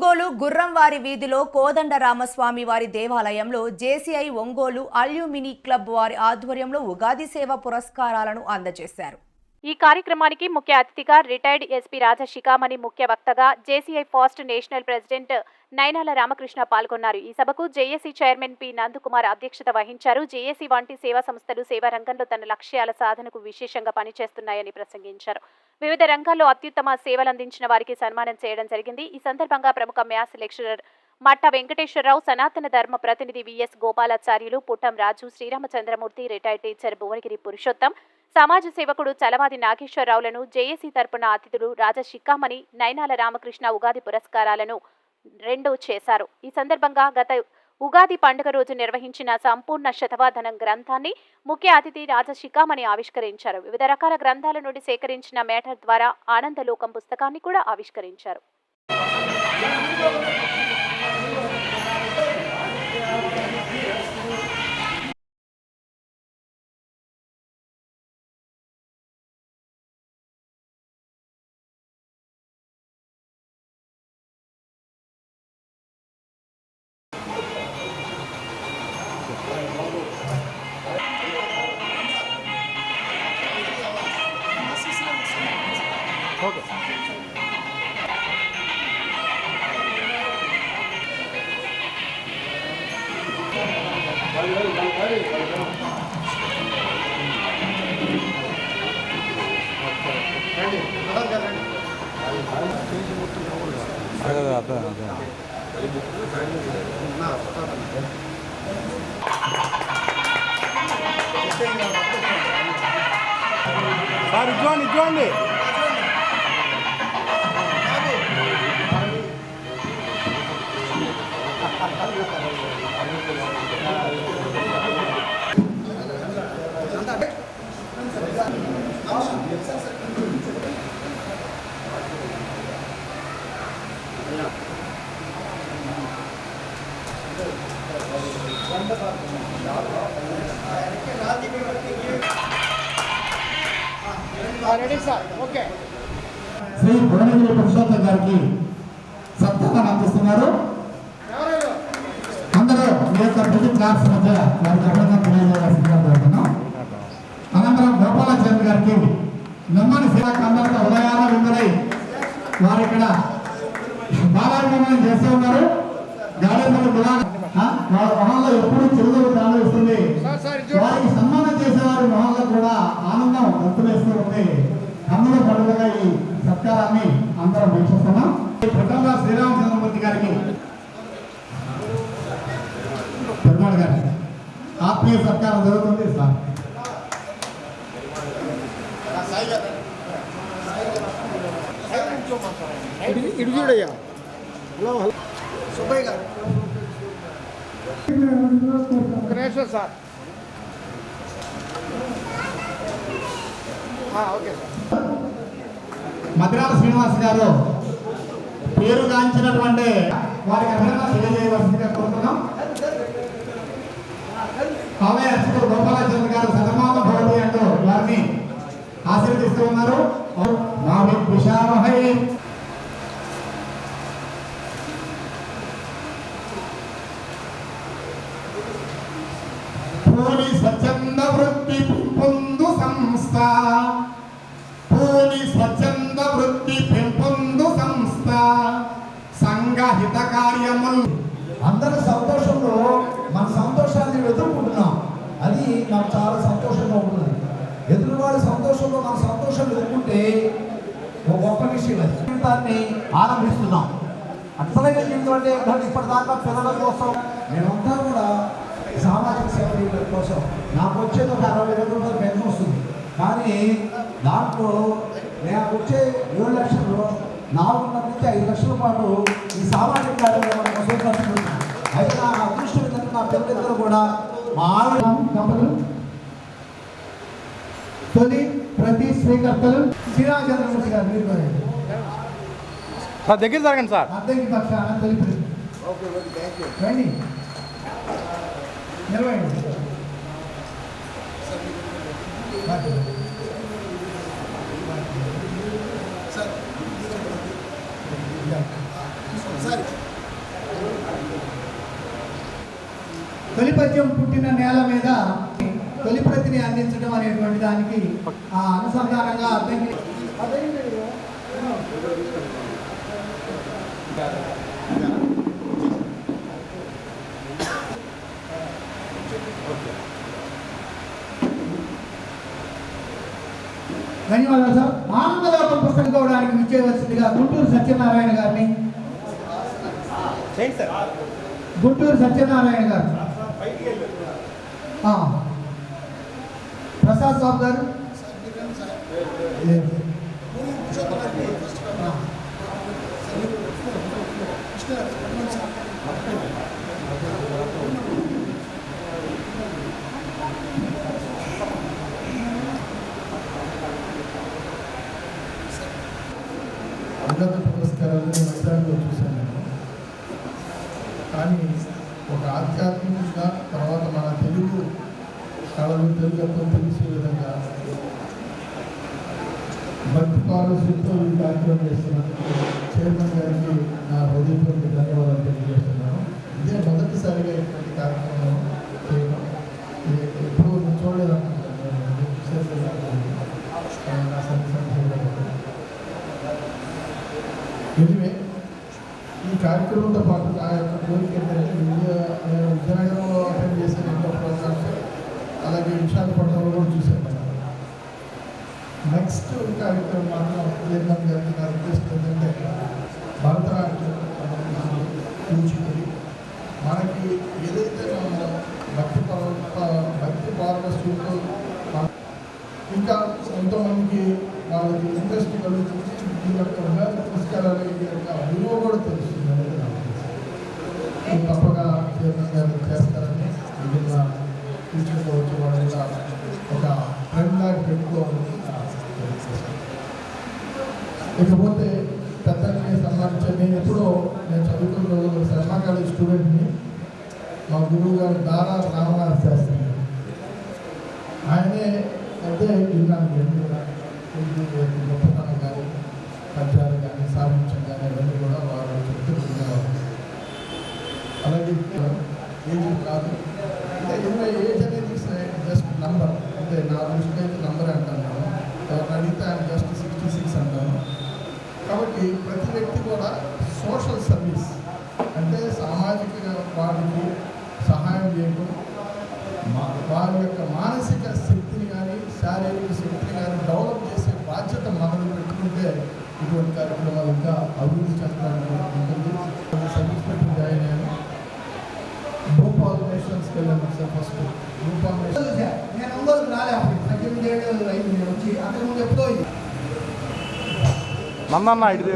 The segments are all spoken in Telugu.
ఒంగోలు గుర్రంవారి వీధిలో కోదండ రామస్వామి వారి దేవాలయంలో జేసీఐ ఒంగోలు అల్యూమిని క్లబ్ వారి ఆధ్వర్యంలో ఉగాది సేవ పురస్కారాలను అందజేశారు. ఈ కార్యక్రమానికి ముఖ్య అతిథిగా రిటైర్డ్ ఎస్పీ రాజశిఖామణి ముఖ్య వక్తగా JCI past national president Nainala Ramakrishna పాల్గొన్నారు. ఈ సభకు జేఏసీ చైర్మన్ పి నందకుమార్ అధ్యక్షత వహించారు. జేఏసీ వంటి సేవా సంస్థలు సేవా రంగంలో తన లక్ష్యాల సాధనకు విశేషంగా పనిచేస్తున్నాయని ప్రసంగించారు. వివిధ రంగాల్లో అత్యుత్తమ సేవలు అందించిన వారికి సన్మానం చేయడం జరిగింది. ఈ సందర్భంగా ప్రముఖ మ్యాథ్స్ లెక్చరర్ మట్ట వెంకటేశ్వరరావు సనాతన ధర్మ ప్రతినిధి VS Gopalacharyulu Puttam Raju Sriramachandramurthy retired teacher Bhuvanagiri Purushottam సమాజ సేవకుడు చలవాది నాగేశ్వరరావులను జేఏసీ తరపున అతిథులు రాజా శిక్కామణి నైనాల రామకృష్ణ ఉగాది పురస్కారాలను రెండు చేశారు. ఈ సందర్భంగా గత ఉగాది పండుగ రోజు నిర్వహించిన సంపూర్ణ శతవాధనం గ్రంథాన్ని ముఖ్య అతిథి రాజశిఖామణి ఆవిష్కరించారు. వివిధ రకాల గ్రంథాల నుండి సేకరించిన మేటర్ ద్వారా ఆనందలోకం పుస్తకాన్ని కూడా ఆవిష్కరించారు. అదే అదే అదే సార్ ఇచ్చుకోండి ఇచ్చుకోండి శ్రీ భువనగిరి పురుషోత్తం గారికి సత్కారం అందిస్తున్నారు. అందరూ ఈ యొక్క ప్రతి క్లాస్ మధ్య వారికి అభినందన తెలియజేయాల్సిందిగా కోరుతున్నాం. అనంతరం గోపాలాచార్య గారికి నమ్మని సేవా అందరితో ఉదయాల విందరై వారు ఇక్కడ బాలాభిమానం చేస్తూ ఉన్నారు. గాడేంద్రులు కూడా వారి మొహంలో ఎప్పుడు చిరునవ్వు కాలుస్తుంది వారికి సన్మానం చేసేవారి మొహంలో కూడా ఆనందం వ్యక్తమేస్తూ ఉంది అందులో పండుగగా ఈ సత్కారాన్ని అందరం వీక్షిస్తున్నాం. పుట్టంగా శ్రీరామచంద్రమూర్తి గారికి పెరుమాళ్ గారికి ఆత్మీయ సత్కారం జరుగుతుంది సార్. ఇటు చూడయ్యా సుబ్బయ్య గారు. ఒక నిమిషం sir okay sir Madrala Srinivas garu పేరు గాంచినటువంటి వారికి అభినందన తెలియజేయవలసిందిగా కోరుతున్నాం. కావే అర్చకుడు గోపాలాచార్య గారు సతమామ భవతి అంటూ వారిని ఆశీర్వదిస్తూ ఉన్నారు. మా విషామహై పూని స్వచ్ఛంద వృత్తి పొందు సంస్థ. పూని స్వచ్ఛంద వృత్తి పెంపొందు సంస్థ. సంఘ హిత కార్యములు. అందరి సంతోషంలో మన సంతోషాన్ని వెతుక్కుంటున్నాం. అది నాకు చాలా సంతోషంగా ఉంటుంది ఎదురువాడి సంతోషంలో మన సంతోషం వెతుక్కుంటే ఒక గొప్ప విషయం అది. జీవితాన్ని ఆరంభిస్తున్నాం. అసలైన జీవితం అంటే ఇప్పటిదాకా పిల్లల కోసం. మేమంతా కూడా సామాజిక సేవ చేయడం కోసం నాకు వచ్చేది ఒక అరవై వేల రూపాయలు పెన్షన్ వస్తుంది. కానీ దాంట్లో నేను వచ్చే ఏడు లక్షలు నాలుగున్నర నుంచి ఐదు లక్షల పాటు ఈ సామాజిక కార్యక్రమాల కోసం ఖర్చు పెడుతున్నాను అయితే నా అదృష్టం ఏంటంటే నా పిల్లలిద్దరూ కూడా మా ఆవిడ దంపతులు తొలి ప్రతి స్వీకర్తలు శ్రీరామచంద్రమూర్తి గారు మీరు. సార్ దగ్గర జరగండి సార్. అద్దెకి పక్షాన తొలి ప్రతి. రండి. నిర్వహించారు తొలిపద్యం పుట్టిన నేల మీద తొలి అందించడం అనేటువంటి దానికి ఆ అనుసంధానంగా అర్థం అదే ధన్యవాదాలు సార్ ఆనందలోకం పుస్తకం కోవడానికి విచ్చేయవలసిందిగా గుంటూరు సత్యనారాయణ గారిని గుంటూరు సత్యనారాయణ గారు ఆ. ప్రసాద్ బాబు గారు లేదు. ఆ. నేను పురస్కారాలను మైదానంలో చూశాను కానీ ఒక ఆధ్యాత్మికంగా తర్వాత మన తెలుగు కళలు తెలుగుతో తెలిసే విధంగా భక్తి పారస్యంతో ఈ కార్యక్రమం చేస్తున్నందుకు నిజమే ఈ కార్యక్రమంతో పాటు నా యొక్క కోరిక ఏంటంటే విద్య నేను విజయనగరంలో అటెండ్ చేసిన ఎన్నో ప్రోగ్రామ్స్ అలాగే విశాఖపట్నంలో కూడా చూశాను నెక్స్ట్ కార్యక్రమం మాత్రం ఏంటంటే నా రిక్వెస్ట్ ఏంటంటే భరతనాట్యం కూచిపూడి మనకి ఏదైతే మనం భక్తి పర భక్తి పారవస్యంతో ఇంకా ఎంతోమందికి వాళ్ళకి ఇంట్రెస్ట్ కలుగుతుంది ఈ యొక్క ఉన్నత పురస్కారాలు ఈ యొక్క విలువ కూడా తెలుస్తుంది అనేది నాకు తెలుసు. ఇది తప్పగా చైర్మన్ గారు చేస్తారని మిగిలిన టీచర్తో వచ్చే వాళ్ళు ఒక ఫ్రెండ్ లాగా పెట్టుకోవాలని ఇకపోతే పెద్దల్ని సన్మానించే నేను ఎప్పుడో నేను చదువుకున్న రోజుల్లో శర్మ కాలేజ్ స్టూడెంట్ని మా గురువు గారు దారా రామనాథ శాస్త్రి ఆయనే అయితే విన్నాను గొప్పతనం కానీ పద్యాలు కానీ సాహిత్యం కానీ అవన్నీ కూడా వారు చెప్తూ ఉండేవారు అలాగే ఏజ్ కాదు అంటే ఇరవై ఏజ్ అనేది జస్ట్ నంబర్ అంటే నా దృష్టిలో అయితే నంబర్ అంటాను నేను ఎవరిని అడిగితే ఆయన జస్ట్ సిక్స్టీ సిక్స్ అంటాను కాబట్టి ప్రతి వ్యక్తి కూడా సోషల్ సర్వీస్ అంటే సామాజిక వారికి సహాయం చేయడం మా- వారి యొక్క మానసిక శక్తిని కానీ శారీరక శక్తిని కానీ డెవలప్ చేసే బాధ్యత మనల్ని పెట్టుకుంటే ఇటువంటి కార్యక్రమాలు ఇంకా అభివృద్ధి చెందడానికి ఉంటుంది సర్వీస్ పెట్టి జాయిన్ అయ్యాను భోపాల్ నేషనల్స్కి వెళ్ళాను సార్ ఫస్ట్. భోపాల్ నేషనల్ నేను ఒంగోలుకు రాలే అప్పుడు. పద్దెనిమిది ఏళ్ళు అయింది నేను వచ్చి అంతకుముందు ఎప్పుడో ఇది. నందన్న ఇటు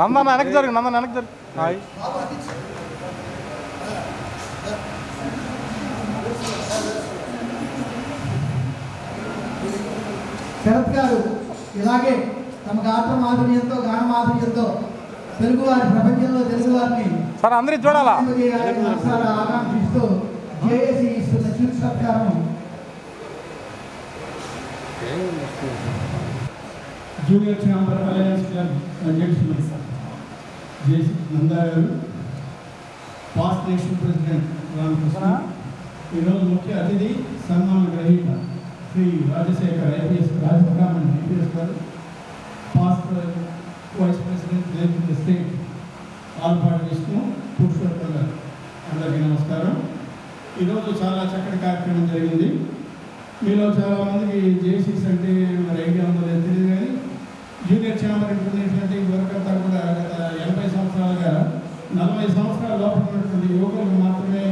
నందన్న వెనక్కి జరుగు నందన్న వెనక్కి జరుగు. హాయ్. శరత్ గారు ఇలాగే తమ గాత్ర మాధుర్యంతో గాన మాధుర్యంతో తెలుగువారి ప్రపంచంలో తెలుగువారిని సార్ అందరికి చూడాలా? ఆకాంక్షిస్తూ జేఏసీ ఇస్తున్న చిరు సత్కారం. జూనియర్ ఛాంబర్ అలయన్స్ క్లబ్ అధ్యక్షులు జేసి నందా గారు పాస్ట్ నేషనల్ ప్రెసిడెంట్ రామకృష్ణ. ఈరోజు ముఖ్య అతిథి సన్మాన గ్రహీత. Shri Rajasekhar IPS Rajabrahman IPS garu past vice president లేకపోతే స్టేట్ ఆల్పాటి విష్ణు పురుషోత్తం గారు. అందరికీ నమస్కారం. ఈరోజు చాలా చక్కటి కార్యక్రమం జరిగింది. మీలో చాలామందికి జేసీస్ అంటే మరి ఐడియా ఉందో తెలియదు కానీ జూనియర్ ఛాంబర్ ఇంటర్నేషనల్ అంటే అంతా కూడా గత ఎనభై సంవత్సరాలుగా నలభై సంవత్సరాల లోపల ఉన్నటువంటి యువకులు మాత్రమే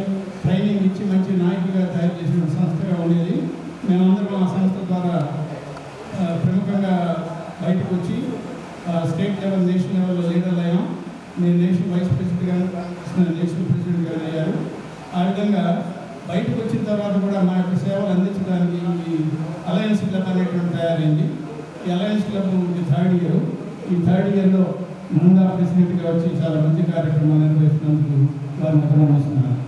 ట్రైనింగ్ ఇచ్చి మంచి నాయకులుగా తయారు చేసిన సంస్థగా ఉండేది మేమందరం ఆ సంస్థ ద్వారా ఆ, ప్రముఖంగా బయటకు వచ్చి ఆ, స్టేట్ లెవెల్ నేషనల్ లెవెల్లో లీడర్లు అయ్యాం నేను నేషనల్ వైస్ ప్రెసిడెంట్ గాను కృష్ణ నేషనల్ ప్రెసిడెంట్ గారు అయ్యారు ఆ విధంగా బయటకు వచ్చిన తర్వాత కూడా మా యొక్క సేవలు అందించడానికి ఈ అలయన్స్ క్లబ్ అనేటువంటి తయారైంది ఈ అలయన్స్ క్లబ్ ఇది థర్డ్ ఇయర్ ఈ థర్డ్ ముందా ప్రెసిడెంట్గా వచ్చి చాలా మంచి కార్యక్రమాలు నిర్వహిస్తున్నందుకు వారిని అభినందిస్తున్నాను.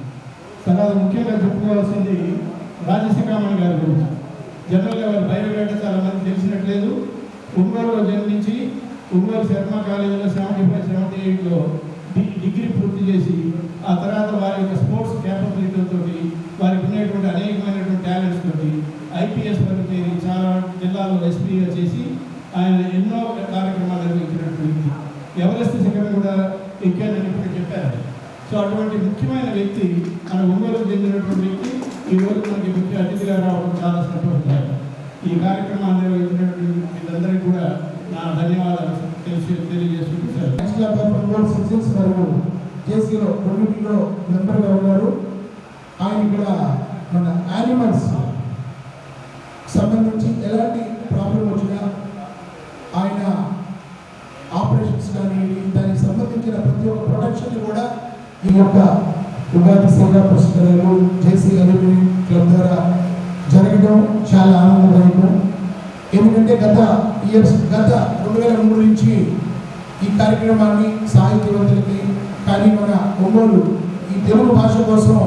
తర్వాత ముఖ్యంగా చెప్పుకోవాల్సింది రాజశేఖరమణి గారి గురించి. జనరల్గా వారి బయోడేటా చాలా మంది తెలిసినట్లేదు. ఒంగోలులో జన్మించి ఒంగోలు శర్మ కాలేజీలో సెవెంటీ ఫైవ్ సెవెంటీ ఎయిట్లో డిగ్రీ పూర్తి చేసి ఆ తర్వాత వారి యొక్క స్పోర్ట్స్ క్యాపబిలిటీలతో వారికి ఉన్నటువంటి అనేకమైనటువంటి టాలెంట్స్ తోటి ఐపీఎస్ వరకు చేరి చాలా జిల్లాలో ఎస్పీగా చేసి ఆయన ఎన్నో కార్యక్రమాలు ఎవరెస్ట్ శిఖరం కూడా ఎక్కానని ఇప్పుడు చెప్పారు. సో అటువంటి ముఖ్యమైన వ్యక్తి మన ఒంగోలు చెందినటువంటి వ్యక్తి ఈ రోజు మనకి ముఖ్య అతిథిగా రావడం చాలా సంతోషదాయకం. ఈ కార్యక్రమాన్ని నిర్వహించినటువంటి వీళ్ళందరికీ కూడా నా ధన్యవాదాలు తెలిసి తెలియజేసుకుంటున్నాను సార్. ఒంగోలు సిటిజన్స్ మరియు జేసీలో రెండింటిలో మెంబర్గా ఉన్నారు. ఆయన ఇక్కడ మన యానిమల్స్ సంబంధించి ఎలాంటి ప్రాబ్లం వచ్చినా ఆయన ఆపరేషన్స్ కానీ దానికి సంబంధించిన ప్రతి ఒక్క ప్రొడక్షన్ కూడా ఈ యొక్క ఉగాది సేవా పుస్తకాలు జేసీ అల్యూమినియం క్లబ్ ద్వారా జరగడం చాలా ఆనందదాయకం. ఎందుకంటే గత ఇయర్స్ గత రెండు వేల మూడు నుంచి ఈ కార్యక్రమాన్ని సాహిత్యవంతులకి కానీ మన ఒంగోలు ఈ తెలుగు భాష కోసం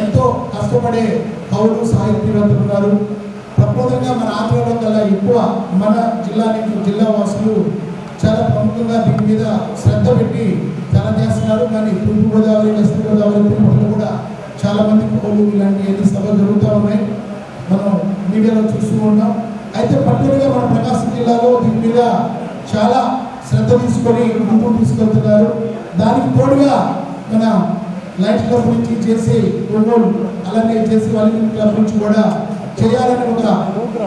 ఎంతో కష్టపడే కవులు సాహిత్యవేత్తలు ఉన్నారు. ప్రప్రదంగా మన ఆంధ్రలో కల్లా ఎక్కువ మన జిల్లా నుంచి జిల్లా వాసులు చాలా ప్రముఖంగా దీని మీద శ్రద్ధ పెట్టి చాలా చేస్తున్నారు. కానీ తూర్పుగోదావరి వెస్ట్ గోదావరి తిరుపతిలో కూడా చాలా మంది ఇలాంటి ఎన్ని సభలు జరుగుతూ ఉన్నాయి. మనం మీడియాలో చూస్తూ ఉంటాం అయితే పర్టికులర్గా మన ప్రకాశం జిల్లాలో దీని మీద చాలా శ్రద్ధ తీసుకొని ముందుకు తీసుకెళ్తున్నారు. దానికి తోడుగా మన లైట్ క్లబ్ నుంచి చేసి ఒంగోలు అలాగే చేసి వాళ్ళ క్లబ్ నుంచి కూడా చేయాలని ఒక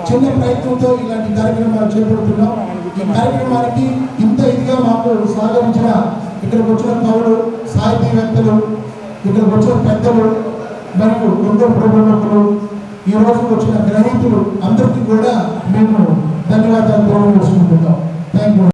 చిన్న ప్రయత్నంతో ఇలాంటి కార్యక్రమాలు చేపడుతున్నాం. ఈ కార్యక్రమానికి ఇంత ఇదిగా మాకు సహకరించిన ఇక్కడికి వచ్చిన పౌరులు సాహితీవేత్తలు ఇక్కడికి వచ్చిన పెద్దలు మరియు ఎంతో ప్రముఖులు ఈ రోజు వచ్చిన గ్రహీతులు అందరికీ కూడా మేము ధన్యవాదాలు తెలియజేసుకుంటున్నాం. Thank you